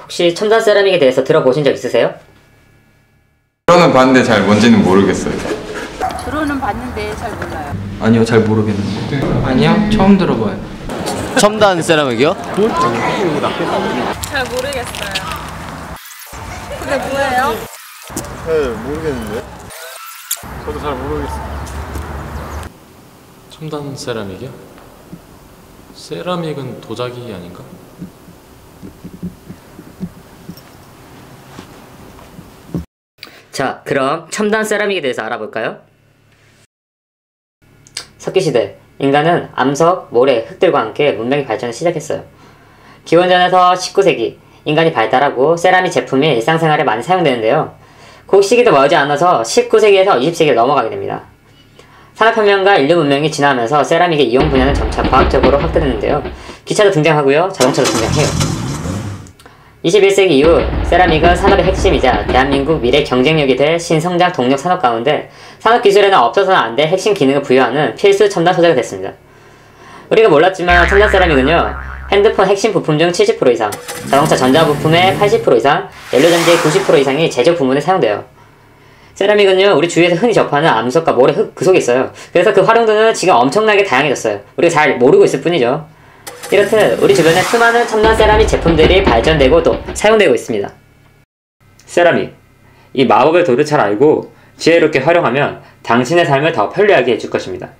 혹시 첨단 세라믹에 대해서 들어보신 적 있으세요? 들어는 봤는데 잘 뭔지는 모르겠어요. 들어는 봤는데 잘 몰라요. 아니요 잘 모르겠는데 아니요 처음 들어봐요 첨단 세라믹이요? 잘 모르겠어요. 그게 뭐예요? 첨단 세라믹이요? 세라믹은 도자기 아닌가? 자, 그럼 첨단 세라믹에 대해서 알아볼까요? 석기시대, 인간은 암석, 모래, 흙들과 함께 문명의 발전을 시작했어요. 기원전에서 19세기, 인간이 발달하고 세라믹 제품이 일상생활에 많이 사용되는데요. 그 시기도 멀지 않아서 19세기에서 20세기로 넘어가게 됩니다. 산업혁명과 인류 문명이 진화하면서 세라믹의 이용 분야는 점차 과학적으로 확대됐는데요. 기차도 등장하고요, 자동차도 등장해요. 21세기 이후 세라믹은 산업의 핵심이자 대한민국 미래 경쟁력이 될 신성장 동력 산업 가운데 산업기술에는 없어서는 안 될 핵심 기능을 부여하는 필수 첨단 소재가 됐습니다. 우리가 몰랐지만 첨단 세라믹은요, 핸드폰 핵심 부품 중 70% 이상, 자동차 전자 부품의 80% 이상, 연료전지의 90% 이상이 제조 부문에 사용돼요. 세라믹은요, 우리 주위에서 흔히 접하는 암석과 모래, 흙 그 속에 있어요. 그래서 그 활용도는 지금 엄청나게 다양해졌어요. 우리가 잘 모르고 있을 뿐이죠. 이렇듯 우리 주변에 수많은 첨단 세라믹 제품들이 발전되고 또 사용되고 있습니다. 세라믹. 이 마법의 도를 잘 알고 지혜롭게 활용하면 당신의 삶을 더 편리하게 해줄 것입니다.